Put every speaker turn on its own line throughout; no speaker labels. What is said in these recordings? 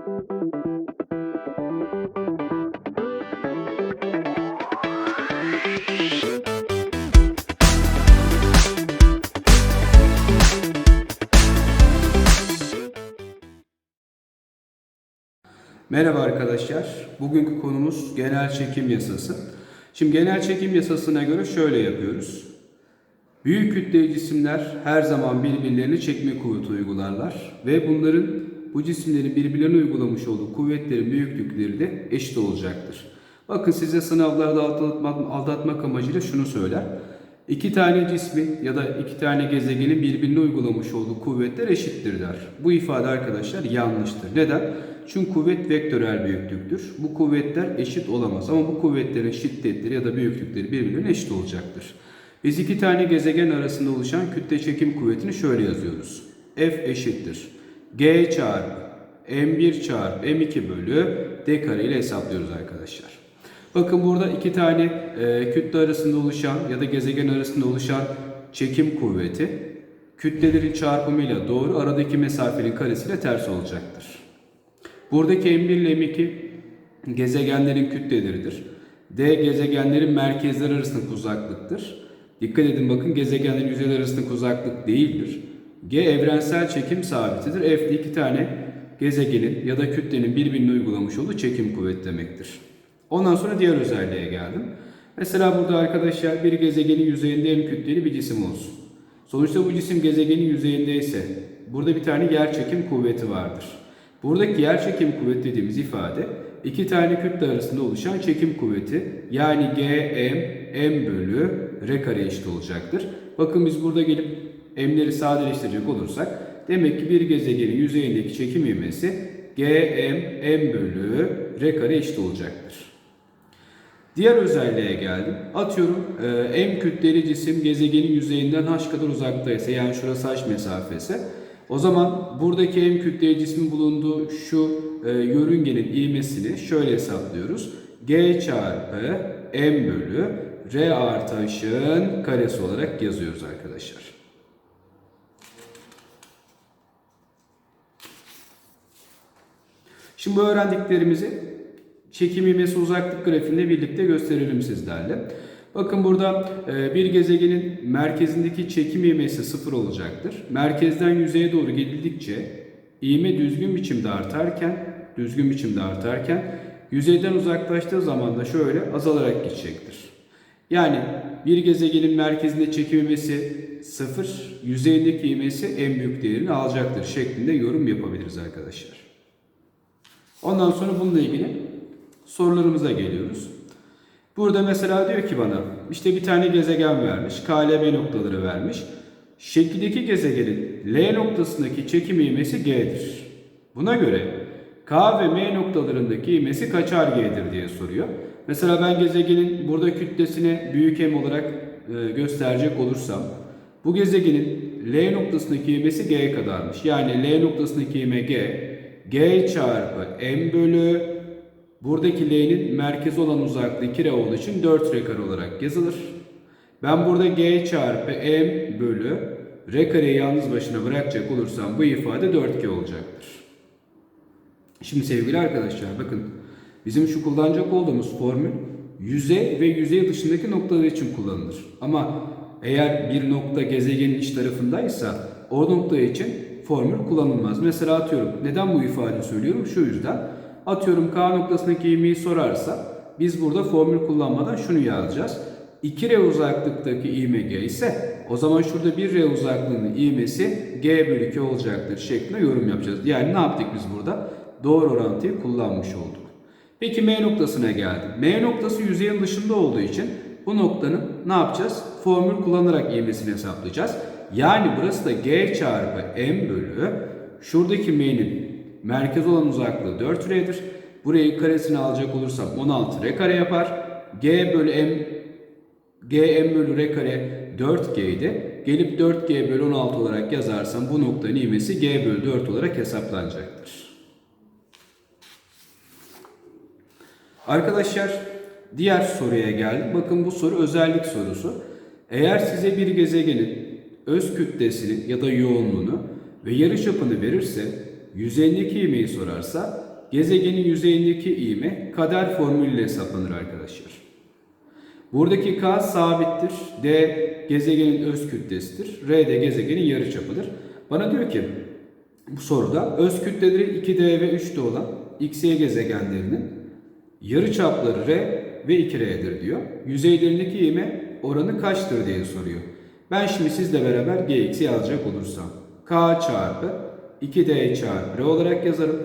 Merhaba arkadaşlar. Bugünkü konumuz genel çekim yasası. Şimdi genel çekim yasasına göre şöyle yapıyoruz. Büyük kütleli cisimler her zaman birbirlerini çekme kuvveti uygularlar ve bunların bu cisimlerin birbirlerine uygulamış olduğu kuvvetlerin büyüklükleri de eşit olacaktır. Bakın size sınavlarda aldatmak, aldatmak amacıyla şunu söyler. İki tane cismin ya da iki tane gezegenin birbirine uygulamış olduğu kuvvetler eşittir der. Bu ifade arkadaşlar yanlıştır. Neden? Çünkü kuvvet vektörel büyüklüktür. Bu kuvvetler eşit olamaz ama bu kuvvetlerin şiddetleri ya da büyüklükleri birbirine eşit olacaktır. Biz iki tane gezegen arasında oluşan kütle çekim kuvvetini şöyle yazıyoruz. F eşittir. G çarpı M1 çarpı M2 bölü D kare ile hesaplıyoruz arkadaşlar. Bakın burada iki tane e, kütle arasında oluşan ya da gezegen arasında oluşan çekim kuvveti kütlelerin çarpımıyla doğru aradaki mesafenin karesiyle ters olacaktır. Buradaki M1 ile M2 gezegenlerin kütleleridir. D gezegenlerin merkezler arasındaki uzaklıktır. Dikkat edin bakın gezegenlerin yüzeyler arasındaki uzaklık değildir. G evrensel çekim sabitidir. F de iki tane gezegenin ya da kütlenin birbirine uygulamış olduğu çekim kuvveti demektir. Ondan sonra diğer özelliğe geldim. Mesela burada arkadaşlar bir gezegenin yüzeyinde en kütleli bir cisim olsun. Sonuçta bu cisim gezegenin yüzeyindeyse burada bir tane yer çekim kuvveti vardır. Buradaki yer çekim kuvveti dediğimiz ifade iki tane kütle arasında oluşan çekim kuvveti yani Gm m bölü r kare eşit olacaktır. Bakın biz burada gelip m'leri sadeleştirecek olursak demek ki bir gezegenin yüzeyindeki çekim ivmesi Gm m bölü r kare eşit olacaktır. Diğer özelliğe geldim. Atıyorum e, m kütleli cisim gezegenin yüzeyinden h kadar uzaktaysa yani şurası h mesafesi. O zaman buradaki m kütleli cismin bulunduğu şu e, yörüngenin ivmesini şöyle hesaplıyoruz. G çarpı m bölü r artı h'ın karesi olarak yazıyoruz arkadaşlar. Şimdi bu öğrendiklerimizi çekim ivmesi uzaklık grafiğinde birlikte gösterelim sizlerle. Bakın burada e, bir gezegenin merkezindeki çekim ivmesi sıfır olacaktır. Merkezden yüzeye doğru gidildikçe ivme düzgün biçimde artarken, düzgün biçimde artarken yüzeyden uzaklaştığı zaman da şöyle azalarak gidecektir. Yani bir gezegenin merkezinde çekim ivmesi sıfır, yüzeyindeki ivmesi en büyük değerini alacaktır şeklinde yorum yapabiliriz arkadaşlar. Ondan sonra bununla ilgili sorularımıza geliyoruz. Burada mesela diyor ki bana işte bir tane gezegen vermiş. K, L, M noktaları vermiş. Şekildeki gezegenin L noktasındaki çekim ivmesi G'dir. Buna göre K ve M noktalarındaki ivmesi kaçar G'dir diye soruyor. Mesela ben gezegenin burada kütlesini büyük M olarak e, gösterecek olursam bu gezegenin L noktasındaki ivmesi G kadarmış. Yani L noktasındaki ivme G, G çarpı M bölü Buradaki L'nin merkezi olan uzaklığı 2R olduğu için 4R kare olarak yazılır. Ben burada G çarpı M bölü R kareyi yalnız başına bırakacak olursam bu ifade 4G olacaktır. Şimdi sevgili arkadaşlar bakın bizim şu kullanacak olduğumuz formül yüzey ve yüzey dışındaki noktalar için kullanılır. Ama eğer bir nokta gezegenin iç tarafındaysa o nokta için formül kullanılmaz. Mesela atıyorum neden bu ifadeyi söylüyorum? Şu yüzden atıyorum K noktasındaki ivmeyi sorarsa biz burada formül kullanmadan şunu yazacağız. 2R uzaklıktaki ivme G ise o zaman şurada 1R uzaklığının ivmesi G bölü 2 olacaktır şeklinde yorum yapacağız. Yani ne yaptık biz burada? Doğru orantıyı kullanmış olduk. Peki M noktasına geldik. M noktası yüzeyin dışında olduğu için bu noktanın ne yapacağız? Formül kullanarak ivmesini hesaplayacağız. Yani burası da G çarpı M bölü şuradaki M'nin merkez olan uzaklığı 4R'dir. Burayı karesini alacak olursam 16R kare yapar. G bölü M G M bölü R kare 4G'ydi. Gelip 4G bölü 16 olarak yazarsam bu noktanın ivmesi G bölü 4 olarak hesaplanacaktır. Arkadaşlar diğer soruya geldik. Bakın bu soru özellik sorusu. Eğer size bir gezegenin öz kütlesini ya da yoğunluğunu ve yarıçapını verirse yüzeyindeki ivmeyi sorarsa gezegenin yüzeyindeki ivme kader formülüyle hesaplanır arkadaşlar. Buradaki K sabittir. D gezegenin öz kütlesidir. R de gezegenin yarıçapıdır. Bana diyor ki bu soruda öz kütleleri 2D ve 3D olan X, Y gezegenlerinin yarıçapları R ve 2R'dir diyor. Yüzeylerindeki ivme oranı kaçtır diye soruyor. Ben şimdi sizle beraber Gx'i yazacak olursam K çarpı 2D çarpı R olarak yazarım.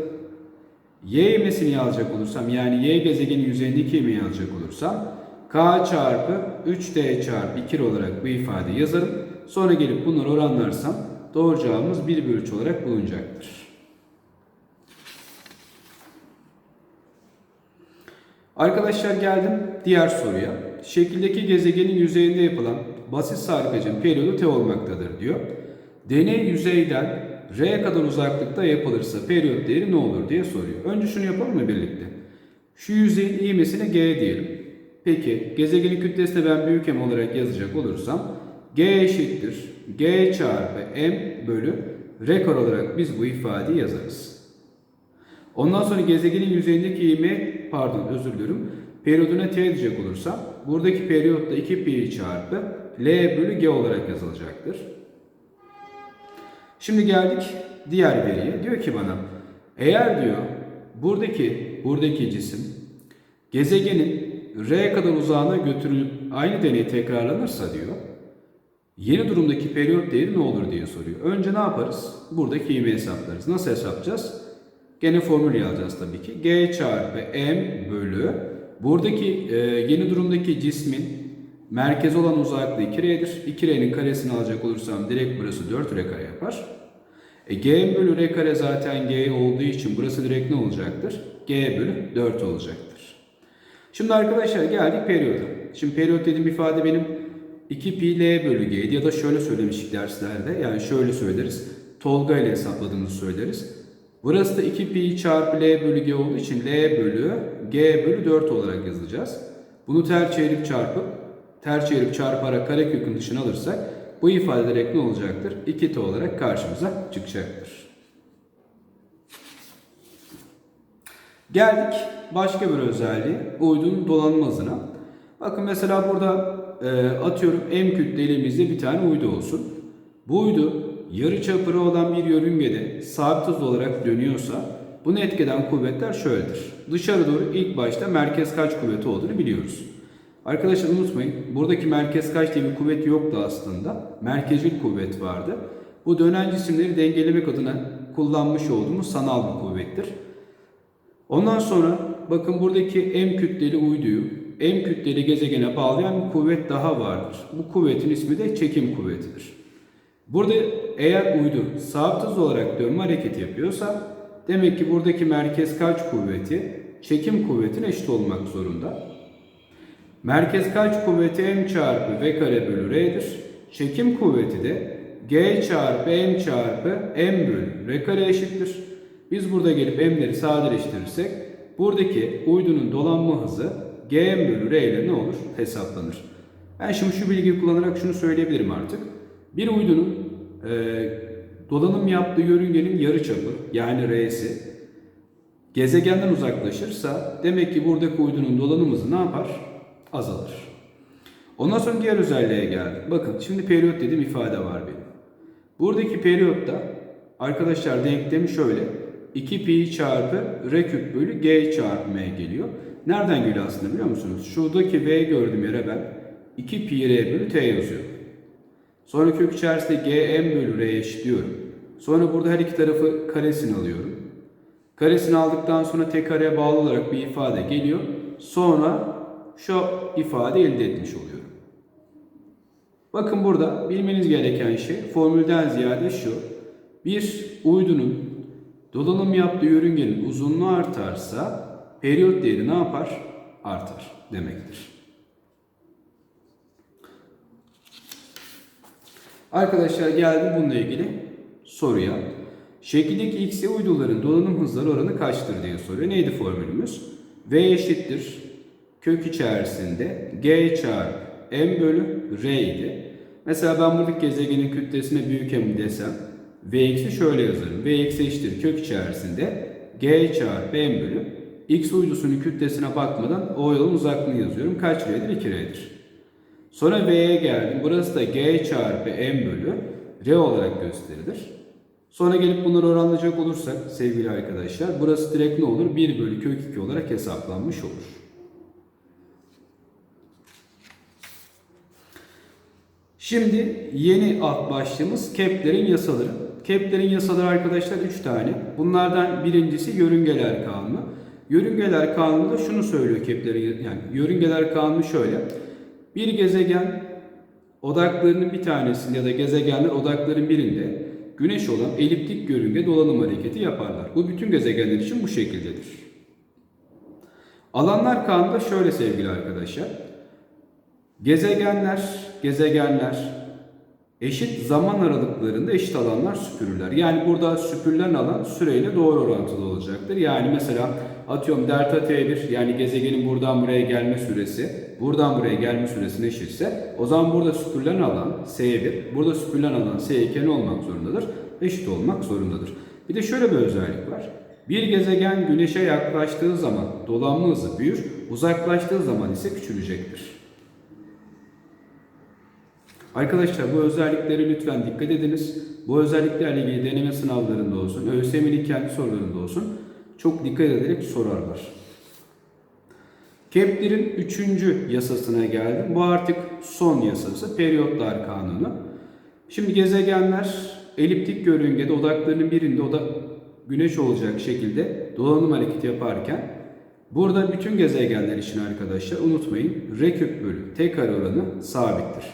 Y ivmesini yazacak olursam yani Y gezegenin yüzeyindeki ivmeyi yazacak olursam K çarpı 3D çarpı 2 olarak bu ifadeyi yazarım. Sonra gelip bunları oranlarsam doğru cevabımız 1 bölü 3 olarak bulunacaktır. Arkadaşlar geldim diğer soruya. Şekildeki gezegenin yüzeyinde yapılan basit sarkacın periyodu T olmaktadır diyor. Deney yüzeyden R kadar uzaklıkta yapılırsa periyot değeri ne olur diye soruyor. Önce şunu yapalım mı birlikte? Şu yüzeyin ivmesine G diyelim. Peki gezegenin kütlesine ben büyük M olarak yazacak olursam G eşittir G çarpı M bölü R olarak biz bu ifadeyi yazarız. Ondan sonra gezegenin yüzeyindeki ivme pardon özür dilerim periyoduna T diyecek olursam buradaki periyot da 2 pi çarpı L bölü G olarak yazılacaktır. Şimdi geldik diğer veriye. Diyor ki bana eğer diyor buradaki buradaki cisim gezegenin R kadar uzağına götürülüp aynı deney tekrarlanırsa diyor yeni durumdaki periyot değeri ne olur diye soruyor. Önce ne yaparız? Buradaki ivme hesaplarız. Nasıl hesaplayacağız? Gene formül yazacağız tabii ki. G çarpı M bölü buradaki e, yeni durumdaki cismin merkez olan uzaklığı 2R'dir. 2R'nin karesini alacak olursam direkt burası 4R kare yapar. E, G bölü R kare zaten G olduğu için burası direkt ne olacaktır? G bölü 4 olacaktır. Şimdi arkadaşlar geldik periyoda. Şimdi periyot dediğim ifade benim 2 pi L bölü G'ydi ya da şöyle söylemiştik derslerde. Yani şöyle söyleriz. Tolga ile hesapladığımızı söyleriz. Burası da 2 pi çarpı L bölü G olduğu için L bölü G bölü 4 olarak yazacağız. Bunu ter çevirip çarpıp ter çevirip çarparak karekökün dışına alırsak bu ifade direkt ne olacaktır? 2t olarak karşımıza çıkacaktır. Geldik başka bir özelliği uydunun dolanma hızına. Bakın mesela burada e, atıyorum M kütlelimizde bir tane uydu olsun. Bu uydu yarı çapırı olan bir yörüngede sabit hız olarak dönüyorsa bunu etkeden kuvvetler şöyledir. Dışarı doğru ilk başta merkez kaç kuvveti olduğunu biliyoruz. Arkadaşlar unutmayın buradaki merkez kaç diye bir kuvvet yoktu aslında. Merkezcil kuvvet vardı. Bu dönen cisimleri dengelemek adına kullanmış olduğumuz sanal bir kuvvettir. Ondan sonra bakın buradaki M kütleli uyduyu M kütleli gezegene bağlayan bir kuvvet daha vardır. Bu kuvvetin ismi de çekim kuvvetidir. Burada eğer uydu sabit hız olarak dönme hareketi yapıyorsa demek ki buradaki merkez kaç kuvveti çekim kuvvetine eşit olmak zorunda. Merkez kaç kuvveti m çarpı v kare bölü r'dir. Çekim kuvveti de g çarpı m çarpı m bölü r kare eşittir. Biz burada gelip m'leri sadeleştirirsek buradaki uydunun dolanma hızı g m bölü r ile ne olur? Hesaplanır. Ben şimdi şu bilgiyi kullanarak şunu söyleyebilirim artık. Bir uydunun e, dolanım yaptığı yörüngenin yarıçapı yani r'si gezegenden uzaklaşırsa demek ki buradaki uydunun dolanım hızı ne yapar? azalır. Ondan sonra diğer özelliğe geldik. Bakın şimdi periyot dediğim ifade var benim. Buradaki periyotta arkadaşlar denklemi şöyle. 2 pi çarpı r küp bölü g çarpı m geliyor. Nereden geliyor aslında biliyor musunuz? Şuradaki v gördüğüm yere ben 2 pi r bölü t yazıyorum. Sonra kök içerisinde g m bölü r eşitliyorum. Sonra burada her iki tarafı karesini alıyorum. Karesini aldıktan sonra t kareye bağlı olarak bir ifade geliyor. Sonra şu ifade elde etmiş oluyorum. Bakın burada bilmeniz gereken şey formülden ziyade şu. Bir uydunun dolanım yaptığı yörüngenin uzunluğu artarsa periyot değeri ne yapar? Artar demektir. Arkadaşlar geldim bununla ilgili soruya. Şekildeki x uyduların dolanım hızları oranı kaçtır diye soruyor. Neydi formülümüz? V eşittir kök içerisinde g çarpı m bölü r idi. Mesela ben buradaki gezegenin kütlesine büyük m desem vx'i şöyle yazarım. vx eşittir kök içerisinde G çarpı M bölü X uydusunun kütlesine bakmadan o yolun uzaklığını yazıyorum. Kaç R'dir? 2 R'dir. Sonra V'ye geldim. Burası da G çarpı M bölü R olarak gösterilir. Sonra gelip bunları oranlayacak olursak sevgili arkadaşlar burası direkt ne olur? 1 bölü kök 2 olarak hesaplanmış olur. Şimdi yeni alt başlığımız Kepler'in yasaları. Kepler'in yasaları arkadaşlar 3 tane. Bunlardan birincisi yörüngeler kanunu. Yörüngeler kanunu da şunu söylüyor Kepler'in yani yörüngeler kanunu şöyle. Bir gezegen odaklarının bir tanesinde ya da gezegenler odakların birinde güneş olan eliptik yörünge dolanım hareketi yaparlar. Bu bütün gezegenler için bu şekildedir. Alanlar kanunu da şöyle sevgili arkadaşlar. Gezegenler, gezegenler eşit zaman aralıklarında eşit alanlar süpürürler. Yani burada süpürülen alan süreyle doğru orantılı olacaktır. Yani mesela atıyorum delta t1 yani gezegenin buradan buraya gelme süresi buradan buraya gelme süresine eşitse o zaman burada süpürülen alan S1, burada süpürülen alan S2 ne olmak zorundadır? Eşit olmak zorundadır. Bir de şöyle bir özellik var. Bir gezegen güneşe yaklaştığı zaman dolanma hızı büyür, uzaklaştığı zaman ise küçülecektir. Arkadaşlar bu özellikleri lütfen dikkat ediniz. Bu özelliklerle ilgili deneme sınavlarında olsun, ÖSYM'nin kendi sorularında olsun çok dikkat ederek sorarlar. Kepler'in üçüncü yasasına geldim. Bu artık son yasası, periyotlar kanunu. Şimdi gezegenler eliptik yörüngede odaklarının birinde oda güneş olacak şekilde dolanım hareketi yaparken burada bütün gezegenler için arkadaşlar unutmayın r küp bölü t oranı sabittir.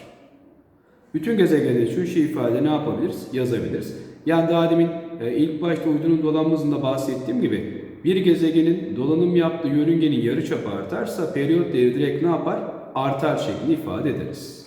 Bütün gezegenler için şu ifade ne yapabiliriz? Yazabiliriz. Yani daha demin ilk başta uydunun dolanma bahsettiğim gibi bir gezegenin dolanım yaptığı yörüngenin yarıçapı artarsa periyot değeri direkt ne yapar? Artar şeklinde ifade ederiz.